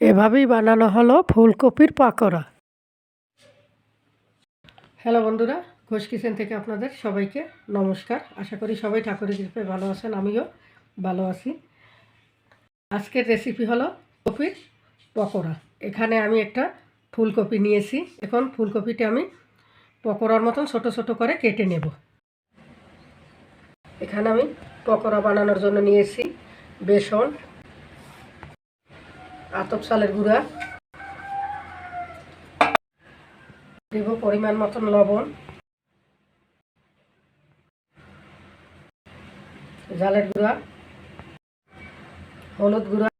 এভাবেই বানানো হলো ফুলকপির পাকোড়া। হ্যালো বন্ধুরা, ঘোষ কিচেন থেকে আপনাদের সবাইকে নমস্কার। আশা করি সবাই ঠাকুরের কৃপায় ভালো আছেন, আমিও ভালো আছি। আজকের রেসিপি হলো কপির পকোড়া। এখানে আমি একটা ফুলকপি নিয়েছি। এখন ফুলকপিটা আমি পকোড়ার মতন ছোট ছোট করে কেটে নেব। এখানে আমি পকোড়া বানানোর জন্য নিয়েছি বেসন আতপ চালের গুঁড়া। দেব পরিমাণ মতন লবণ। জালের গুঁড়া। হলুদ গুঁড়া।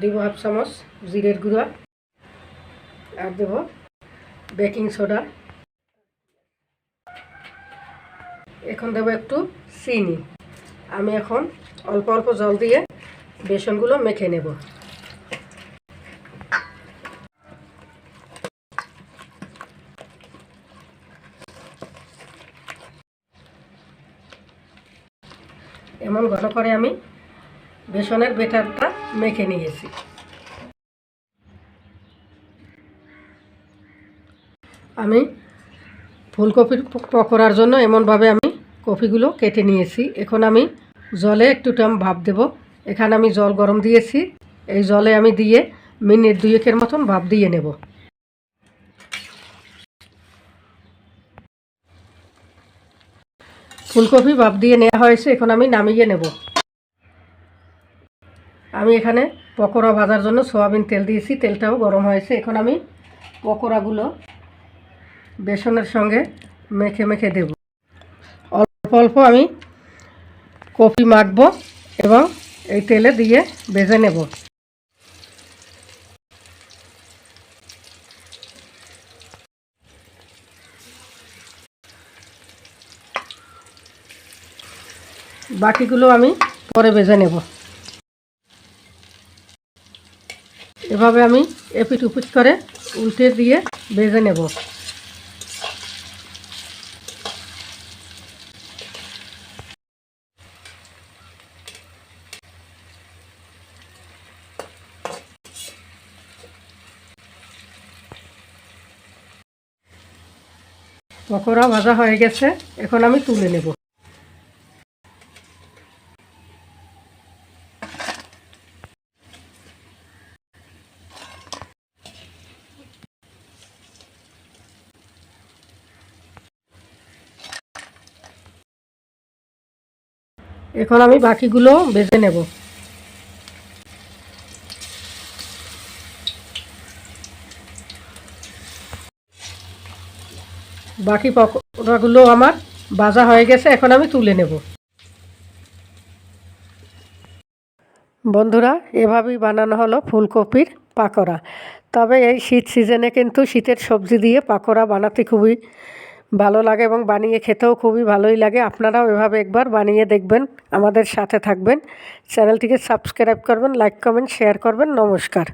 দিব হাফ চামচ জিরের গুঁড়া। আর দেব বেকিং সোডা। এখন দেবো একটু চিনি। আমি এখন অল্প অল্প জল দিয়ে বেসনগুলো মেখে নেব। এমন ঘন করে আমি বেসনের বেটারটা মেখে নিয়েছি। আমি ফুলকপির পকোড়ার জন্য এমনভাবে আমি কপিগুলো কেটে নিয়েছি। এখন আমি জলে একটু টাম ভাপ দেব। এখানে আমি জল গরম দিয়েছি। এই জলে আমি দিয়ে মিনিট দুয়েকের মতন ভাপ দিয়ে নেব। ফুলকপি ভাপ দিয়ে নেওয়া হয়েছে। এখন আমি নামিয়ে নেব। আমি এখানে পকোড়া ভাজার জন্য সোয়াবিন তেল দিয়েছি। তেলটাও গরম হয়েছে। এখন আমি পকোড়াগুলো বেসনের সঙ্গে মেখে মেখে দেব। অল্প আমি কপি মাখবো এবং এই তেলে দিয়ে ভেজে নেব। বাকিগুলো আমি পরে ভেজে নেব। এভাবে আমি এপিট উপিট করে উল্টে দিয়ে ভেজে নেব। পকোড়া ভাজা হয়ে গেছে। এখন আমি তুলে নেব। এখন আমি বাকিগুলো বেজে নেব। বাকি পকোড়াগুলো আমার ভাজা হয়ে গেছে, এখন আমি তুলে নেব। বন্ধুরা, এভাবেই বানানো হলো ফুলকপির পাকোড়া। তবে এই শীত সিজনে কিন্তু শীতের সবজি দিয়ে পাকোড়া বানাতে খুবই ভালো লাগে এবং বানিয়ে খেতেও খুবই ভালোই লাগে। আপনারাও এভাবে একবার বানিয়ে দেখবেন, আমাদের সাথে থাকবেন। চ্যানেলটিকে সাবস্ক্রাইব করবেন, লাইক, কমেন্ট, শেয়ার করবেন। নমস্কার।